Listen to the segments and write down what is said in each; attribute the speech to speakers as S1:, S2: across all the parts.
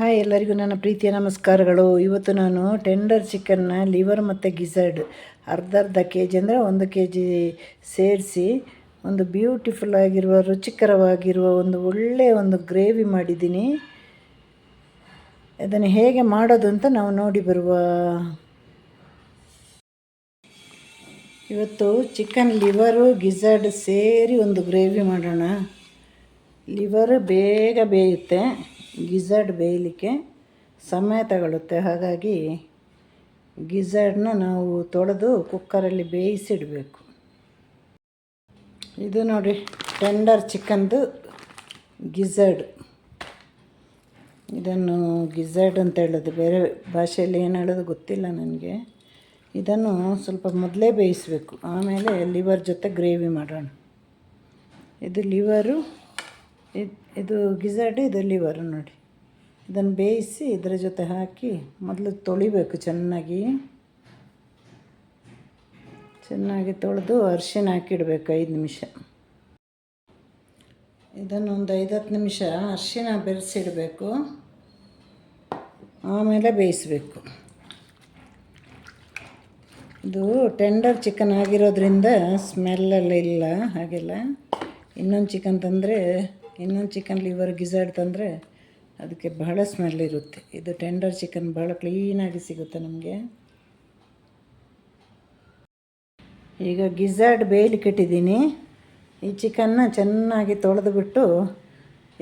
S1: Hi ಎಲ್ಲರಿಗೂ ನನ್ನ ಪ್ರೀತಿಯ ನಮಸ್ಕಾರಗಳು. ಇವತ್ತು ನಾನು ಟೆಂಡರ್ ಚಿಕನ್ನ, ಲಿವರ್ ಮತ್ತು ಗಿಝರ್ಡ್ ಅರ್ಧ ಅರ್ಧ ಕೆ ಜಿ ಅಂದರೆ ಒಂದು ಕೆ ಜಿ ಸೇರಿಸಿ ಒಂದು ಬ್ಯೂಟಿಫುಲ್ ಆಗಿರುವ, ರುಚಿಕರವಾಗಿರುವ ಒಂದು ಒಳ್ಳೆಯ ಒಂದು ಗ್ರೇವಿ ಮಾಡಿದ್ದೀನಿ. ಅದನ್ನು ಹೇಗೆ ಮಾಡೋದು ಅಂತ ನಾವು ನೋಡಿ ಬರುವ. ಇವತ್ತು ಚಿಕನ್, ಲಿವರು ಗಿಝರ್ಡ್ ಸೇರಿ ಒಂದು ಗ್ರೇವಿ ಮಾಡೋಣ. ಲಿವರ್ ಬೇಗ ಬೇಯುತ್ತೆ. ಗಿಝರ್ಡ್ ಬೇಯಲಿಕ್ಕೆ ಸಮಯ ತಗೊಳ್ಳುತ್ತೆ ಹಾಗಾಗಿ ಗಿಝರ್ಡ್ನ ನಾವು ತೊಳೆದು ಕುಕ್ಕರಲ್ಲಿ ಬೇಯಿಸಿಡಬೇಕು. ಇದು ನೋಡಿ, ಟೆಂಡರ್ ಚಿಕನ್ದು ಗಿಝರ್ಡ್ ಇದನ್ನು ಗಿಝರ್ಡ್ ಅಂತ ಹೇಳೋದು. ಬೇರೆ ಭಾಷೆಯಲ್ಲಿ ಏನು ಹೇಳೋದು ಗೊತ್ತಿಲ್ಲ ನನಗೆ. ಇದನ್ನು ಸ್ವಲ್ಪ ಮೊದಲೇ ಬೇಯಿಸಬೇಕು. ಆಮೇಲೆ ಲಿವರ್ ಜೊತೆ ಗ್ರೇವಿ ಮಾಡೋಣ. ಇದು ಲಿವರು ಇದು ಇದು ಇದು ಲಿವರು ನೋಡಿ. ಇದನ್ನು ಬೇಯಿಸಿ ಇದರ ಜೊತೆ ಹಾಕಿ ಮೊದಲು ತೊಳಿಬೇಕು ಚೆನ್ನಾಗಿ. ಚೆನ್ನಾಗಿ ತೊಳೆದು ಅರಿಶಿನ ಹಾಕಿಡಬೇಕು ಐದು ನಿಮಿಷ. ಇದನ್ನು ಒಂದು ಐದು ಹತ್ತು ನಿಮಿಷ ಅರಿಶಿನ ಬೆರೆಸಿಡಬೇಕು. ಆಮೇಲೆ ಬೇಯಿಸಬೇಕು. ಇದು ಟೆಂಡರ್ ಚಿಕನ್ ಆಗಿರೋದ್ರಿಂದ ಸ್ಮೆಲ್ಲೆಲ್ಲ ಇಲ್ಲ, ಹಾಗೆಲ್ಲ. ಇನ್ನೊಂದು ಚಿಕನ್ ತಂದರೆ ಇನ್ನೊಂದು ಚಿಕನ್ ಲಿವರ್ ಗಿಝರ್ಡ್ ತಂದರೆ ಅದಕ್ಕೆ ಬಹಳ ಸ್ಮೆಲ್ ಇರುತ್ತೆ. ಇದು ಟೆಂಡರ್ ಚಿಕನ್ ಬಹಳ ಕ್ಲೀನಾಗಿ ಸಿಗುತ್ತೆ ನಮಗೆ. ಈಗ ಗಿಝರ್ಡ್ ಕಟ್ಟಿದ್ದೀನಿ. ಈ ಚಿಕನ್ನ ಚೆನ್ನಾಗಿ ತೊಳೆದುಬಿಟ್ಟು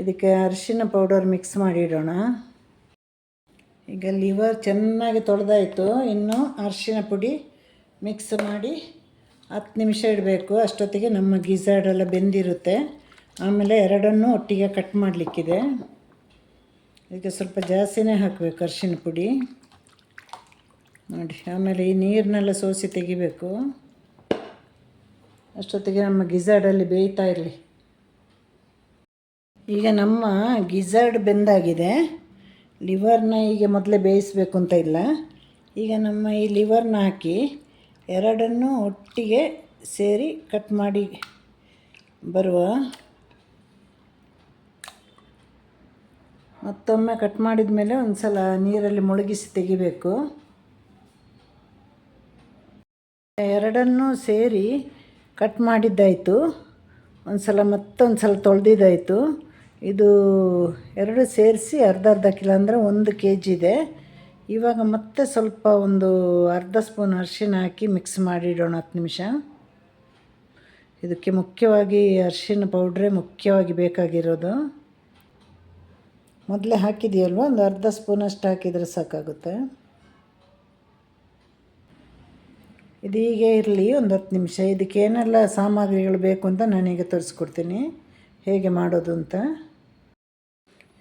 S1: ಇದಕ್ಕೆ ಅರಿಶಿನ ಪೌಡರ್ ಮಿಕ್ಸ್ ಮಾಡಿಡೋಣ. ಈಗ ಲಿವರ್ ಚೆನ್ನಾಗಿ ತೊಳೆದಾಯಿತು. ಇನ್ನು ಅರಿಶಿನ ಪುಡಿ ಮಿಕ್ಸ್ ಮಾಡಿ ಹತ್ತು ನಿಮಿಷ ಇಡಬೇಕು. ಅಷ್ಟೊತ್ತಿಗೆ ನಮ್ಮ ಗಿಝರ್ಡೆಲ್ಲ ಬೆಂದಿರುತ್ತೆ. ಆಮೇಲೆ ಎರಡನ್ನೂ ಒಟ್ಟಿಗೆ ಕಟ್ ಮಾಡಲಿಕ್ಕಿದೆ. ಇದಕ್ಕೆ ಸ್ವಲ್ಪ ಜಾಸ್ತಿನೇ ಹಾಕಬೇಕು ಅರ್ಶಿನ ಪುಡಿ. ನೋಡಿ, ಆಮೇಲೆ ಈ ನೀರನ್ನೆಲ್ಲ ಸೋಸಿ ತೆಗಿಬೇಕು. ಅಷ್ಟೊತ್ತಿಗೆ ನಮ್ಮ ಗಿಝಾರ್ಡಲ್ಲಿ ಬೇಯ್ತಾ ಇರಲಿ. ಈಗ ನಮ್ಮ ಗಿಝಾರ್ಡ್ ಬೆಂದಾಗಿದೆ. ಲಿವರ್ನ ಈಗ ಮೊದಲೇ ಬೇಯಿಸಬೇಕು ಅಂತ ಇಲ್ಲ. ಈಗ ನಮ್ಮ ಈ ಲಿವರ್ನ ಹಾಕಿ ಎರಡನ್ನೂ ಒಟ್ಟಿಗೆ ಸೇರಿ ಕಟ್ ಮಾಡಿ ಬರುವ ಮತ್ತೊಮ್ಮೆ ಕಟ್ ಮಾಡಿದ ಮೇಲೆ ಒಂದು ಸಲ ನೀರಲ್ಲಿ ಮುಳುಗಿಸಿ ತೆಗಿಬೇಕು. ಎರಡನ್ನೂ ಸೇರಿ ಕಟ್ ಮಾಡಿದ್ದಾಯಿತು. ಒಂದು ಸಲ ಮತ್ತೊಂದು ಸಲ ತೊಳೆದಿದ್ದಾಯಿತು. ಇದು ಎರಡು ಸೇರಿಸಿ ಅರ್ಧ ಅರ್ಧ ಕಿಲೋ ಅಂದರೆ ಒಂದು ಕೆ ಜಿ ಇದೆ. ಇವಾಗ ಮತ್ತೆ ಸ್ವಲ್ಪ ಒಂದು ಅರ್ಧ ಸ್ಪೂನ್ ಅರಿಶಿನ ಹಾಕಿ ಮಿಕ್ಸ್ ಮಾಡಿಡೋಣ ಹತ್ತು ನಿಮಿಷ. ಇದಕ್ಕೆ ಮುಖ್ಯವಾಗಿ ಅರಿಶಿನ ಪೌಡ್ರೇ ಮುಖ್ಯವಾಗಿ ಬೇಕಾಗಿರೋದು. ಮೊದಲೇ ಹಾಕಿದೆಯಲ್ವ? ಒಂದು ಅರ್ಧ ಸ್ಪೂನಷ್ಟು ಹಾಕಿದರೆ ಸಾಕಾಗುತ್ತೆ. ಇದು ಹೀಗೆ ಇರಲಿ, ಒಂದು ಹತ್ತು ನಿಮಿಷ. ಇದಕ್ಕೆ ಏನೆಲ್ಲ ಸಾಮಗ್ರಿಗಳು ಬೇಕು ಅಂತ ನಾನೀಗ ತೋರಿಸ್ಕೊಡ್ತೀನಿ. ಹೇಗೆ ಮಾಡೋದು ಅಂತ.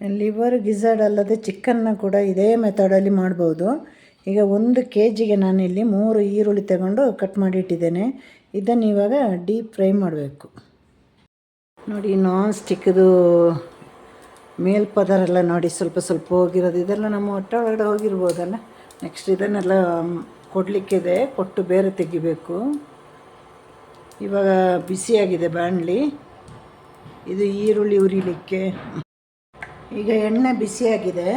S1: ಲಿವರ್ ಗಿಝರ್ಡ್ ಅಲ್ಲದೆ ಚಿಕನ್ನ ಕೂಡ ಇದೇ ಮೆಥಡಲ್ಲಿ ಮಾಡ್ಬೋದು. ಈಗ ಒಂದು ಕೆ ಜಿಗೆ ನಾನಿಲ್ಲಿ ಮೂರು ಈರುಳ್ಳಿ ತಗೊಂಡು ಕಟ್ ಮಾಡಿ ಇಟ್ಟಿದ್ದೇನೆ. ಇದನ್ನು ಇವಾಗ ಡೀಪ್ ಫ್ರೈ ಮಾಡಬೇಕು. ನೋಡಿ, ನಾನ್ ಸ್ಟಿಕ್ದು ಮೇಲ್ಪದರ ಎಲ್ಲ ನೋಡಿ ಸ್ವಲ್ಪ ಸ್ವಲ್ಪ ಹೋಗಿರೋದು. ಇದೆಲ್ಲ ನಮ್ಮ ಹೊಟ್ಟೆ ಒಳಗಡೆ ಹೋಗಿರ್ಬೋದಲ್ಲ? ನೆಕ್ಸ್ಟ್ ಇದನ್ನೆಲ್ಲ ಕೊಡಲಿಕ್ಕಿದೆ. ಕೊಟ್ಟು ಬೇರೆ ತೆಗಿಬೇಕು. ಇವಾಗ ಬಿಸಿಯಾಗಿದೆ ಬಾಣಲಿ. ಇದು ಈರುಳ್ಳಿ ಉರಿಲಿಕ್ಕೆ. ಈಗ ಎಣ್ಣೆ ಬಿಸಿಯಾಗಿದೆ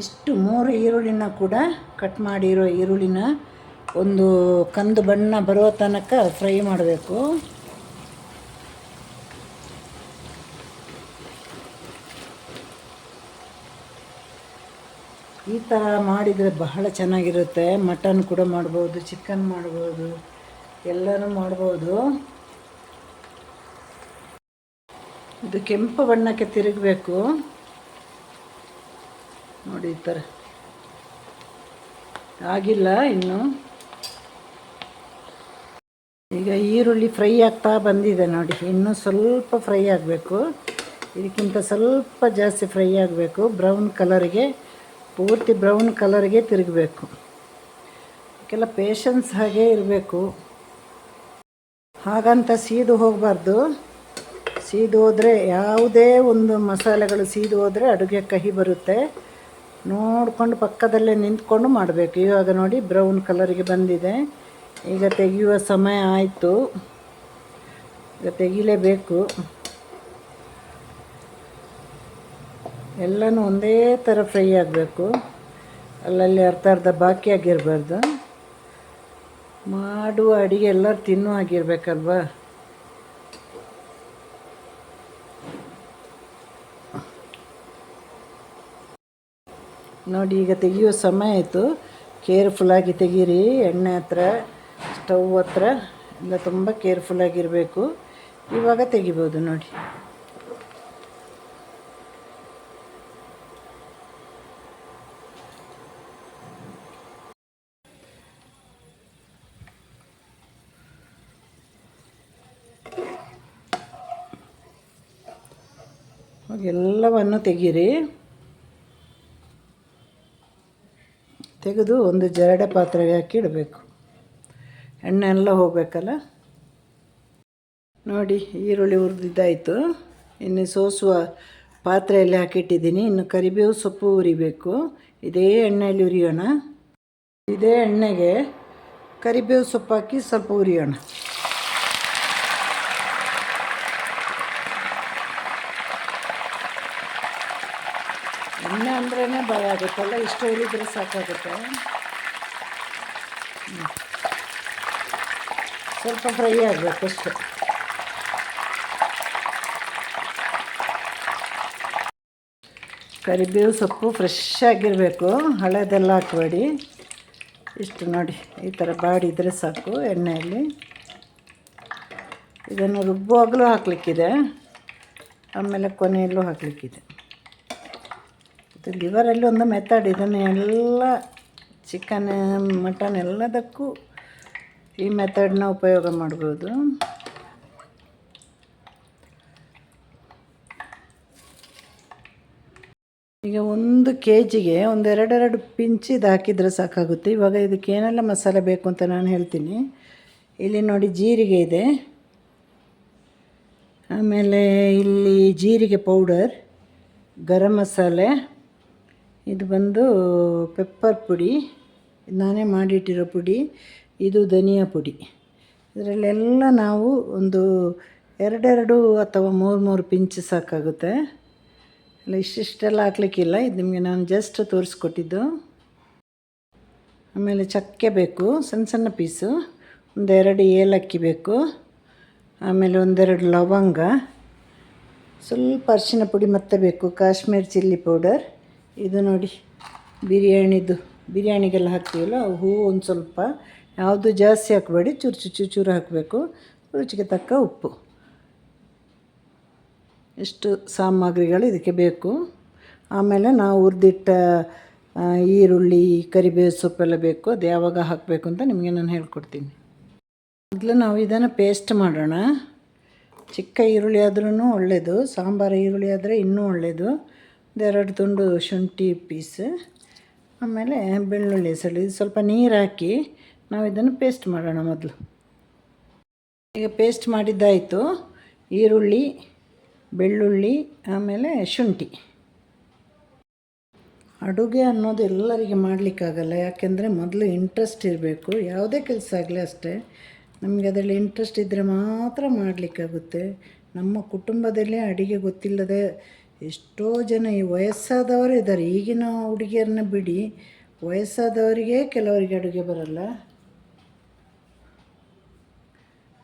S1: ಇಷ್ಟು ಮೂರು ಈರುಳ್ಳಿನ ಕೂಡ ಕಟ್ ಮಾಡಿರೋ ಈರುಳ್ಳಿನ ಒಂದು ಕಂದು ಬಣ್ಣ ಬರೋ ತನಕ ಫ್ರೈ ಮಾಡಬೇಕು. ಈ ಥರ ಮಾಡಿದರೆ ಬಹಳ ಚೆನ್ನಾಗಿರುತ್ತೆ. ಮಟನ್ ಕೂಡ ಮಾಡ್ಬೋದು ಚಿಕನ್ ಮಾಡ್ಬೋದು, ಎಲ್ಲನೂ ಮಾಡ್ಬೋದು. ಇದು ಕೆಂಪು ಬಣ್ಣಕ್ಕೆ ತಿರುಗಬೇಕು. ನೋಡಿ ಈ ಥರ ಆಗಿಲ್ಲ ಇನ್ನು. ಈಗ ಈರುಳ್ಳಿ ಫ್ರೈ ಆಗ್ತಾ ಬಂದಿದೆ ನೋಡಿ. ಇನ್ನೂ ಸ್ವಲ್ಪ ಫ್ರೈ ಆಗಬೇಕು. ಇದಕ್ಕಿಂತ ಸ್ವಲ್ಪ ಜಾಸ್ತಿ ಫ್ರೈ ಆಗಬೇಕು. ಬ್ರೌನ್ ಕಲರಿಗೆ ಪೂರ್ತಿ ಬ್ರೌನ್ ಕಲರ್ಗೆ ತಿರುಗಬೇಕು. ಕೆಲ ಪೇಷನ್ಸ್ ಹಾಗೆ ಇರಬೇಕು. ಹಾಗಂತ ಸೀದು ಹೋಗಬಾರ್ದು. ಸೀದು ಹೋದರೆ ಯಾವುದೇ ಒಂದು ಮಸಾಲೆಗಳು ಸೀದು ಹೋದರೆ ಅಡುಗೆ ಕಹಿ ಬರುತ್ತೆ. ನೋಡಿಕೊಂಡು ಪಕ್ಕದಲ್ಲೇ ನಿಂತ್ಕೊಂಡು ಮಾಡಬೇಕು. ಇವಾಗ ನೋಡಿ ಬ್ರೌನ್ ಕಲರಿಗೆ ಬಂದಿದೆ. ಈಗ ತೆಗೆಯುವ ಸಮಯ ಆಯಿತು. ಈಗ ತೆಗಿಲೇಬೇಕು. ಎಲ್ಲನೂ ಒಂದೇ ಥರ ಫ್ರೈ ಆಗಬೇಕು. ಅಲ್ಲಲ್ಲಿ ಅರ್ಧ ಅರ್ಧ ಬಾಕಿ ಆಗಿರಬಾರ್ದು. ಮಾಡುವ ಅಡುಗೆ ಎಲ್ಲರೂ ತಿನ್ನೋ ಆಗಿರ್ಬೇಕಲ್ವಾ ನೋಡಿ, ಈಗ ತೆಗಿಯೋ ಸಮಯ ಆಯಿತು. ಕೇರ್ಫುಲ್ಲಾಗಿ ತೆಗೀರಿ. ಎಣ್ಣೆ ಹತ್ರ ಸ್ಟವ್ ಹತ್ರ, ಎಲ್ಲ ತುಂಬ ಕೇರ್ಫುಲ್ಲಾಗಿರಬೇಕು ಇವಾಗ ತೆಗಿಬೋದು ನೋಡಿ. ಎಲ್ಲವನ್ನು ತೆಗೀರಿ. ತೆಗೆದು ಒಂದು ಜರಡೆ ಪಾತ್ರೆಗೆ ಹಾಕಿ ಇಡಬೇಕು. ಎಣ್ಣೆ ಎಲ್ಲ ಹೋಗಬೇಕಲ್ಲ? ನೋಡಿ, ಈರುಳ್ಳಿ ಹುರಿದಿದ್ದಾಯಿತು. ಇನ್ನು ಸೋಸುವ ಪಾತ್ರೆಯಲ್ಲಿ ಹಾಕಿಟ್ಟಿದ್ದೀನಿ. ಇನ್ನು ಕರಿಬೇವು ಸೊಪ್ಪು ಉರಿಬೇಕು ಇದೇ ಎಣ್ಣೆಯಲ್ಲಿ ಉರಿಯೋಣ ಇದೇ ಎಣ್ಣೆಗೆ ಕರಿಬೇವು ಸೊಪ್ಪು ಹಾಕಿ ಸ್ವಲ್ಪ ಉರಿಯೋಣ ಎಣ್ಣೆ ಅಂದ್ರೇ ಭಯ ಆಗುತ್ತಲ್ಲ ಇಷ್ಟು ಹೇಳಿದರೆ ಸಾಕಾಗುತ್ತೆ. ಸ್ವಲ್ಪ ಫ್ರೈ ಆಗಬೇಕು ಅಷ್ಟು. ಕರಿಬೇವು ಸೊಪ್ಪು ಫ್ರೆಶ್ ಆಗಿರಬೇಕು. ಹಳೆದೆಲ್ಲ ಹಾಕಬೇಡಿ. ಇಷ್ಟು ನೋಡಿ, ಈ ಥರ ಬಾಡಿದರೆ ಸಾಕು ಎಣ್ಣೆಯಲ್ಲಿ. ಇದನ್ನು ರುಬ್ಬುವಾಗಲೂ ಹಾಕಲಿಕ್ಕಿದೆ. ಆಮೇಲೆ ಕೊನೆಯಲ್ಲೂ ಹಾಕಲಿಕ್ಕಿದೆ. ಇದು ಲಿವರಲ್ಲಿ ಒಂದು ಮೆಥಡ್ ಇದನ್ನು ಎಲ್ಲ ಚಿಕನ್ ಮಟನ್ ಎಲ್ಲದಕ್ಕೂ ಈ ಮೆಥಡ್ನ ಉಪಯೋಗ ಮಾಡ್ಬೋದು. ಈಗ ಒಂದು ಕೆ ಜಿಗೆ ಒಂದೆರಡೆರಡು ಪಿಂಚ್ ಇದು ಹಾಕಿದರೆ ಸಾಕಾಗುತ್ತೆ. ಇವಾಗ ಇದಕ್ಕೆ ಏನೆಲ್ಲ ಮಸಾಲೆ ಬೇಕು ಅಂತ ನಾನು ಹೇಳ್ತೀನಿ. ಇಲ್ಲಿ ನೋಡಿ ಜೀರಿಗೆ ಇದೆ. ಆಮೇಲೆ ಇಲ್ಲಿ ಜೀರಿಗೆ ಪೌಡರ್, ಗರಂ ಮಸಾಲೆ ಇದು ಬಂದು ಪೆಪ್ಪರ್ ಪುಡಿ. ನಾನೇ ಮಾಡಿಟ್ಟಿರೋ ಪುಡಿ. ಇದು ಧನಿಯಾ ಪುಡಿ. ಇದರಲ್ಲೆಲ್ಲ ನಾವು ಒಂದು ಎರಡೆರಡು ಅಥವಾ ಮೂರು ಮೂರು ಪಿಂಚ್ ಸಾಕಾಗುತ್ತೆ. ಅಲ್ಲ, ಇಷ್ಟಿಷ್ಟೆಲ್ಲ ಹಾಕ್ಲಿಕ್ಕಿಲ್ಲ. ಇದು ನಿಮಗೆ ನಾನು ಜಸ್ಟ್ ತೋರಿಸ್ಕೊಟ್ಟಿದ್ದು. ಆಮೇಲೆ ಚಕ್ಕೆ ಬೇಕು, ಸಣ್ಣ ಸಣ್ಣ ಪೀಸು. ಒಂದೆರಡು ಏಲಕ್ಕಿ ಬೇಕು. ಆಮೇಲೆ ಒಂದೆರಡು ಲವಂಗ. ಸ್ವಲ್ಪ ಅರಿಶಿನ ಪುಡಿ ಮತ್ತೆ ಬೇಕು. Kashmir chilli powder. ಇದು ನೋಡಿ, ಬಿರಿಯಾನಿದು. ಬಿರಿಯಾನಿಗೆಲ್ಲ ಹಾಕ್ತೀವಲ್ಲ ಹೂವು ಒಂದು ಸ್ವಲ್ಪ, ಯಾವುದು ಜಾಸ್ತಿ ಹಾಕಬೇಡಿ, ಚೂರು ಚೂರು ಚೂರು ಹಾಕಬೇಕು. ರುಚಿಗೆ ತಕ್ಕ ಉಪ್ಪು. ಇಷ್ಟು ಸಾಮಗ್ರಿಗಳು ಇದಕ್ಕೆ ಬೇಕು. ಆಮೇಲೆ ನಾವು ಹುರಿದಿಟ್ಟ ಈರುಳ್ಳಿ, ಕರಿಬೇವು ಸೊಪ್ಪೆಲ್ಲ ಬೇಕು. ಅದು ಯಾವಾಗ ಹಾಕಬೇಕು ಅಂತ ನಿಮಗೆ ನಾನು ಹೇಳ್ಕೊಡ್ತೀನಿ. ಮೊದಲು ನಾವು ಇದನ್ನು ಪೇಸ್ಟ್ ಮಾಡೋಣ. ಚಿಕ್ಕ ಈರುಳ್ಳಿ ಆದ್ರೂ ಒಳ್ಳೆಯದು ಸಾಂಬಾರು ಈರುಳ್ಳಿ ಆದರೆ ಇನ್ನೂ ಒಳ್ಳೆಯದು ಒಂದೆರಡು ತುಂಡು ಶುಂಠಿ ಪೀಸ್, ಆಮೇಲೆ ಬೆಳ್ಳುಳ್ಳಿ ಸಳಿ ಸ್ವಲ್ಪ ನೀರು ಹಾಕಿ ನಾವು ಇದನ್ನು ಪೇಸ್ಟ್ ಮಾಡೋಣ ಮೊದಲು. ಈಗ ಪೇಸ್ಟ್ ಮಾಡಿದ್ದಾಯಿತು. ಈರುಳ್ಳಿ, ಬೆಳ್ಳುಳ್ಳಿ, ಆಮೇಲೆ ಶುಂಠಿ. ಅಡುಗೆ ಅನ್ನೋದು ಎಲ್ಲರಿಗೆ ಮಾಡಲಿಕ್ಕಾಗಲ್ಲ, ಯಾಕೆಂದರೆ ಮೊದಲು ಇಂಟ್ರೆಸ್ಟ್ ಇರಬೇಕು. ಯಾವುದೇ ಕೆಲಸ ಆಗಲಿ ಅಷ್ಟೇ, ನಮಗೆ ಅದರಲ್ಲಿ ಇಂಟ್ರೆಸ್ಟ್ ಇದ್ದರೆ ಮಾತ್ರ ಮಾಡಲಿಕ್ಕಾಗುತ್ತೆ. ನಮ್ಮ ಕುಟುಂಬದಲ್ಲೇ ಅಡುಗೆ ಗೊತ್ತಿಲ್ಲದೆ ಎಷ್ಟೋ ಜನ ಈ ವಯಸ್ಸಾದವರು ಇದ್ದಾರೆ. ಈಗಿನ ಹುಡುಗಿಯರನ್ನ ಬಿಡಿ, ವಯಸ್ಸಾದವರಿಗೆ ಕೆಲವರಿಗೆ ಅಡುಗೆ ಬರಲ್ಲ.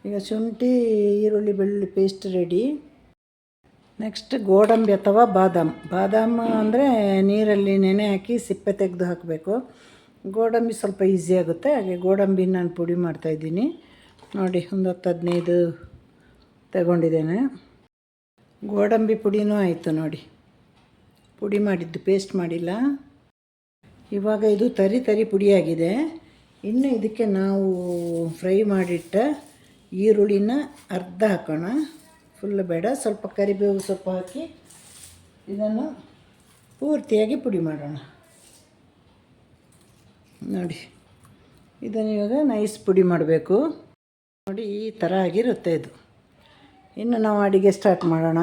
S1: ಈಗ ಶುಂಠಿ, ಈರುಳ್ಳಿ, ಬೆಳ್ಳುಳ್ಳಿ ಪೇಸ್ಟ್ ರೆಡಿ ನೆಕ್ಸ್ಟ್ ಗೋಡಂಬಿ ಅಥವಾ ಬಾದಾಮ್. ಬಾದಾಮ್ ಅಂದರೆ ನೀರಲ್ಲಿ ನೆನೆ ಹಾಕಿ ಸಿಪ್ಪೆ ತೆಗೆದು ಹಾಕಬೇಕು. ಗೋಡಂಬಿ ಸ್ವಲ್ಪ ಈಸಿ ಆಗುತ್ತೆ. ಹಾಗೆ ಗೋಡಂಬಿ ನಾನು ಪುಡಿ ಮಾಡ್ತಾಯಿದ್ದೀನಿ ನೋಡಿ, ಒಂದು ಹತ್ತು ಹದಿನೈದು ತಗೊಂಡಿದ್ದೇನೆ. ಗೋಡಂಬಿ ಪುಡಿನೂ ಆಯಿತು ನೋಡಿ. ಪುಡಿ ಮಾಡಿದ್ದು ಪೇಸ್ಟ್ ಮಾಡಿಲ್ಲ. ಇವಾಗ ಇದು ತರಿ ತರಿ ಪುಡಿಯಾಗಿದೆ. ಇನ್ನು ಇದಕ್ಕೆ ನಾವು ಫ್ರೈ ಮಾಡಿಟ್ಟ ಈರುಳ್ಳಿನ ಅರ್ಧ ಹಾಕೋಣ. ಫುಲ್ ಬೇಡ. ಸ್ವಲ್ಪ ಕರಿಬೇವು ಸೊಪ್ಪು ಹಾಕಿ ಇದನ್ನು ಪೂರ್ತಿಯಾಗಿ ಪುಡಿ ಮಾಡೋಣ. ನೋಡಿ. ಇದನ್ನು ಇವಾಗ ನೈಸ್ ಪುಡಿ ಮಾಡಬೇಕು. ನೋಡಿ ಈ ಥರ ಆಗಿರುತ್ತೆ ಇದು. ಇನ್ನು ನಾವು ಅಡುಗೆ ಸ್ಟಾರ್ಟ್ ಮಾಡೋಣ.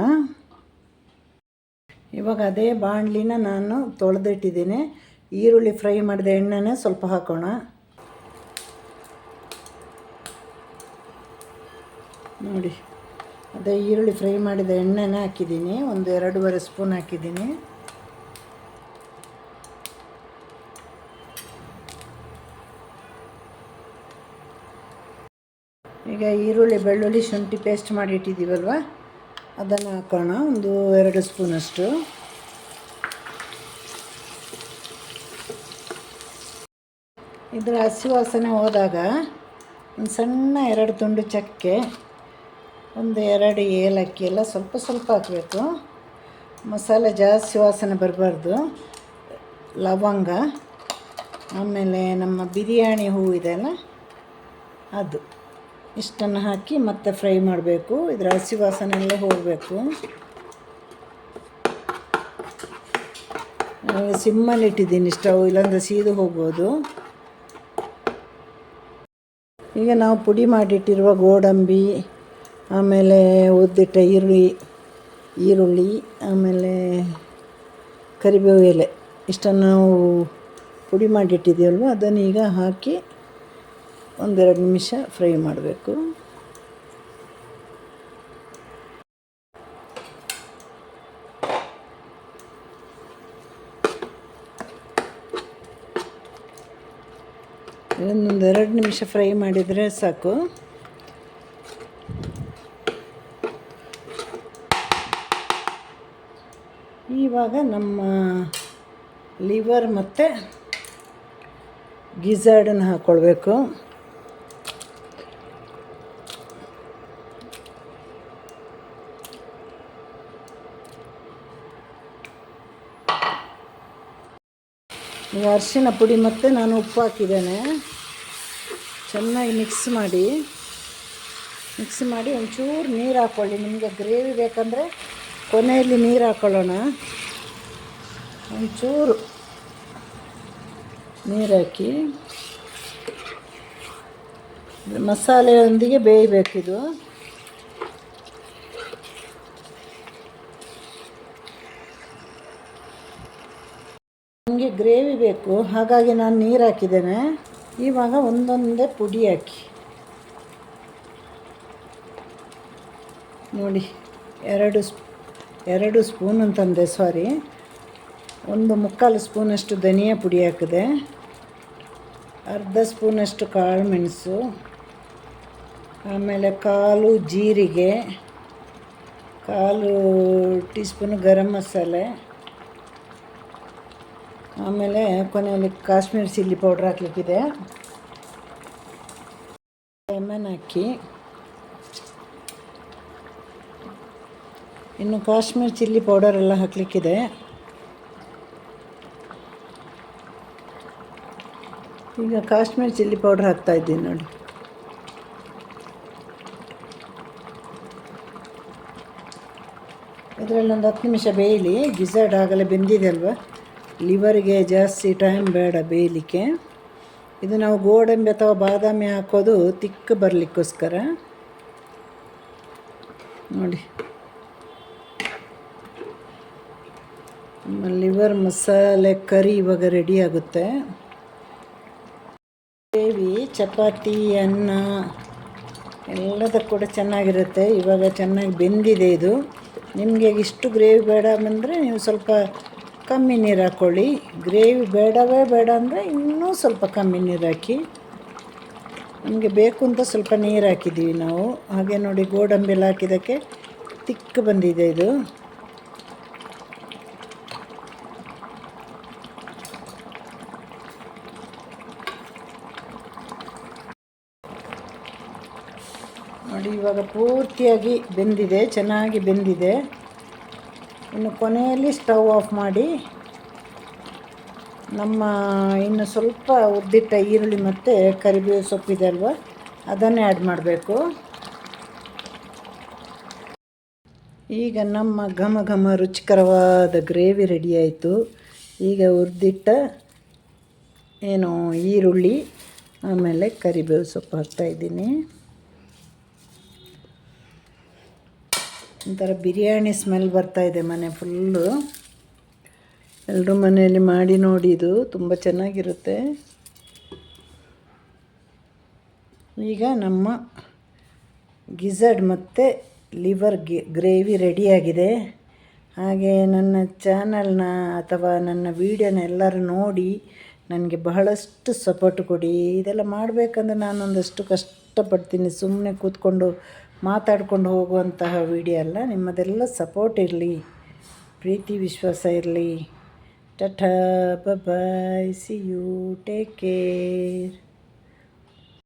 S1: ಇವಾಗ ಅದೇ ಬಾಣಲಿನ ನಾನು ತೊಳೆದಿಟ್ಟಿದ್ದೀನಿ. ಈರುಳ್ಳಿ ಫ್ರೈ ಮಾಡಿದ ಎಣ್ಣೆನೇ ಸ್ವಲ್ಪ ಹಾಕೋಣ. ನೋಡಿ, ಅದೇ ಈರುಳ್ಳಿ ಫ್ರೈ ಮಾಡಿದ ಎಣ್ಣೆನೇ ಹಾಕಿದ್ದೀನಿ. ಒಂದು ಎರಡೂವರೆ ಸ್ಪೂನ್ ಹಾಕಿದ್ದೀನಿ. ಈಗ ಈರುಳ್ಳಿ, ಬೆಳ್ಳುಳ್ಳಿ, ಶುಂಠಿ ಪೇಸ್ಟ್ ಮಾಡಿ ಇಟ್ಟಿದ್ದೀವಲ್ವ? ಅದನ್ನು ಹಾಕೋಣ, ಒಂದು ಎರಡು ಸ್ಪೂನಷ್ಟು ಇದರ ಹಸಿ ವಾಸನೆ ಹೋದಾಗ ಒಂದು ಸಣ್ಣ ಎರಡು ತುಂಡು ಚಕ್ಕೆ, ಒಂದು ಎರಡು ಏಲಕ್ಕಿ ಎಲ್ಲ ಸ್ವಲ್ಪ ಸ್ವಲ್ಪ ಹಾಕಬೇಕು. ಮಸಾಲೆ ಜಾಸ್ತಿ ವಾಸನೆ ಬರಬಾರ್ದು. ಲವಂಗ, ಆಮೇಲೆ ನಮ್ಮ ಬಿರಿಯಾನಿ ಹೂವು ಇದೆಯಲ್ಲ ಅದು. ಇಷ್ಟನ್ನು ಹಾಕಿ ಮತ್ತೆ ಫ್ರೈ ಮಾಡಬೇಕು. ಇದರ ಹಸಿ ವಾಸನೆಲ್ಲ ಹೋಗಬೇಕು. ಸಿಮ್ಮಲ್ಲಿ ಇಟ್ಟಿದ್ದೀನಿ ಸ್ಟವ್, ಇಲ್ಲಾಂದರೆ ಸೀದು ಹೋಗ್ಬೋದು. ಈಗ ನಾವು ಪುಡಿ ಮಾಡಿಟ್ಟಿರುವ ಗೋಡಂಬಿ, ಆಮೇಲೆ ಉದ್ದಿಟ್ಟ ಈರುಳ್ಳಿ ಈರುಳ್ಳಿ, ಆಮೇಲೆ ಕರಿಬೇವು ಎಲೆ. ಇಷ್ಟನ್ನು ನಾವು ಪುಡಿ ಮಾಡಿಟ್ಟಿದ್ದೀವಲ್ವ, ಅದನ್ನು ಈಗ ಹಾಕಿ ಒಂದೆರಡು ನಿಮಿಷ ಫ್ರೈ ಮಾಡಬೇಕು. ಇದನ್ನೊಂದು ಎರಡು ನಿಮಿಷ ಫ್ರೈ ಮಾಡಿದರೆ ಸಾಕು. ಇವಾಗ ನಮ್ಮ ಲಿವರ್ ಮತ್ತು ಗಿಝಾರ್ಡನ್ನು ಹಾಕ್ಕೊಳ್ಬೇಕು ಈಗ ಅರಿಶಿನ ಪುಡಿ ಮತ್ತು ನಾನು ಉಪ್ಪು ಹಾಕಿದ್ದೇನೆ. ಚೆನ್ನಾಗಿ ಮಿಕ್ಸ್ ಮಾಡಿ. ಮಿಕ್ಸ್ ಮಾಡಿ ಒಂಚೂರು ನೀರು ಹಾಕ್ಕೊಳ್ಳಿ ನಿಮಗೆ ಗ್ರೇವಿ ಬೇಕಂದರೆ ಕೊನೆಯಲ್ಲಿ ನೀರು ಹಾಕ್ಕೊಳ್ಳೋಣ ಒಂಚೂರು ನೀರು ಹಾಕಿ. ಮಸಾಲೆಯೊಂದಿಗೆ ಬೇಯಬೇಕಿದು ನನಗೆ ಗ್ರೇವಿ ಬೇಕು, ಹಾಗಾಗಿ ನಾನು ನೀರು ಹಾಕಿದ್ದೇನೆ. ಇವಾಗ ಒಂದೊಂದೇ ಪುಡಿ ಹಾಕಿ. ನೋಡಿ, ಎರಡು ಸ್ಪ್, ಎರಡು ಸ್ಪೂನ್ ಅಂತಂದೆ ಸಾರಿ ಒಂದು ಮುಕ್ಕಾಲು ಸ್ಪೂನಷ್ಟು ಧನಿಯಾ ಪುಡಿ ಹಾಕಿದೆ. ಅರ್ಧ ಸ್ಪೂನಷ್ಟು ಕಾಳು ಮೆಣಸು. ಆಮೇಲೆ ಕಾಲು ಜೀರಿಗೆ. ಕಾಲು ಟೀ ಸ್ಪೂನು ಗರಂ ಮಸಾಲೆ. ಆಮೇಲೆ ಕೊನೆಯಲ್ಲಿ ಕಾಶ್ಮೀರ್ ಚಿಲ್ಲಿ ಪೌಡ್ರ್ ಹಾಕ್ಲಿಕ್ಕಿದೆ. ಲೆಮನ್ ಹಾಕಿ. ಇನ್ನು ಕಾಶ್ಮೀರ್ ಚಿಲ್ಲಿ ಪೌಡರ್ ಎಲ್ಲ ಹಾಕಲಿಕ್ಕಿದೆ. ಈಗ ಕಾಶ್ಮೀರ್ ಚಿಲ್ಲಿ ಪೌಡ್ರ್ ಹಾಕ್ತಾ ಇದ್ದೀನಿ ನೋಡಿ. ಇದರಲ್ಲಿ ಒಂದು ಹತ್ತು ನಿಮಿಷ ಬೇಯಲಿ. ಗಿಝರ್ಡ್ ಆಗಲೇ ಬೆಂದಿದೆ ಅಲ್ವಾ? ಲಿವರಿಗೆ ಜಾಸ್ತಿ ಟೈಮ್ ಬೇಡ ಬೇಯಲಿಕ್ಕೆ. ಇದು ನಾವು ಗೋಡಂಬಿ ಅಥವಾ ಬಾದಾಮಿ ಹಾಕೋದು ತಿಕ್ಕ ಬರಲಿಕ್ಕೋಸ್ಕರ. ನೋಡಿ. ಲಿವರ್ ಮಸಾಲೆ ಕರಿ ಇವಾಗ ರೆಡಿ ಆಗುತ್ತೆ. ಗ್ರೇವಿ, ಚಪಾತಿ, ಅನ್ನ ಎಲ್ಲದ ಕೂಡ ಚೆನ್ನಾಗಿರುತ್ತೆ. ಇವಾಗ ಚೆನ್ನಾಗಿ ಬೆಂದಿದೆ ಇದು. ನಿಮಗೆ ಇಷ್ಟು ಗ್ರೇವಿ ಬೇಡ ಬಂದರೆ ನೀವು ಸ್ವಲ್ಪ ಕಮ್ಮಿ ನೀರು ಹಾಕ್ಕೊಳ್ಳಿ ಗ್ರೇವಿ ಬೇಡವೇ ಬೇಡ ಅಂದರೆ ಇನ್ನೂ ಸ್ವಲ್ಪ ಕಮ್ಮಿ ನೀರು ಹಾಕಿ. ನಮಗೆ ಬೇಕು ಅಂತ ಸ್ವಲ್ಪ ನೀರು ಹಾಕಿದ್ದೀವಿ ನಾವು. ಹಾಗೆ ನೋಡಿ ಗೋಡಂಬಿ ಹಾಕಿದ್ದಕ್ಕೆ ತಿಕ್ಕ ಬಂದಿದೆ ಇದು. ನೋಡಿ ಇವಾಗ ಪೂರ್ತಿಯಾಗಿ ಬೆಂದಿದೆ, ಚೆನ್ನಾಗಿ ಬೆಂದಿದೆ. ಇನ್ನು ಕೊನೆಯಲ್ಲಿ ಸ್ಟವ್ ಆಫ್ ಮಾಡಿ ನಮ್ಮ ಇನ್ನು ಸ್ವಲ್ಪ ಉದ್ದಿಟ್ಟ ಈರುಳ್ಳಿ ಮತ್ತು ಕರಿಬೇವು ಸೊಪ್ಪಿದೆ ಅಲ್ವ? ಅದನ್ನೇ ಆ್ಯಡ್ ಮಾಡಬೇಕು. ಈಗ ನಮ್ಮ ಘಮ ಘಮ ರುಚಿಕರವಾದ ಗ್ರೇವಿ ರೆಡಿ ಆಯಿತು. ಈಗ ಉರ್ದಿಟ್ಟ ಏನು ಈರುಳ್ಳಿ, ಆಮೇಲೆ ಕರಿಬೇವು ಸೊಪ್ಪು ಹಾಕ್ತಾಯಿದ್ದೀನಿ ಒಂಥರ ಬಿರಿಯಾನಿ ಸ್ಮೆಲ್ ಬರ್ತಾ ಇದೆ ಮನೆ ಫುಲ್ಲು. ಎಲ್ಲರೂ ಮನೆಯಲ್ಲಿ ಮಾಡಿ ನೋಡಿ ಇದು, ತುಂಬ ಚೆನ್ನಾಗಿರುತ್ತೆ. ಈಗ ನಮ್ಮ ಗಿಝಡ್ ಮತ್ತು ಲಿವರ್ ಗಿ, ಗ್ರೇವಿ ರೆಡಿಯಾಗಿದೆ. ಹಾಗೆ ನನ್ನ ಚಾನಲ್ನ ಅಥವಾ ನನ್ನ ವೀಡಿಯೋನ ಎಲ್ಲರೂ ನೋಡಿ ನನಗೆ ಬಹಳಷ್ಟು ಸಪೋರ್ಟ್ ಕೊಡಿ. ಇದೆಲ್ಲ ಮಾಡಬೇಕಂದ್ರೆ ನಾನೊಂದಷ್ಟು ಕಷ್ಟಪಡ್ತೀನಿ. ಸುಮ್ಮನೆ ಕೂತ್ಕೊಂಡು ಮಾತಾಡ್ಕೊಂಡು ಹೋಗುವಂತಹ ವಿಡಿಯೋ ಅಲ್ಲ, ನಿಮ್ಮದೆಲ್ಲ ಸಪೋರ್ಟ್ ಇರಲಿ. ಪ್ರೀತಿ, ವಿಶ್ವಾಸ ಇರಲಿ. Tata bye see you take care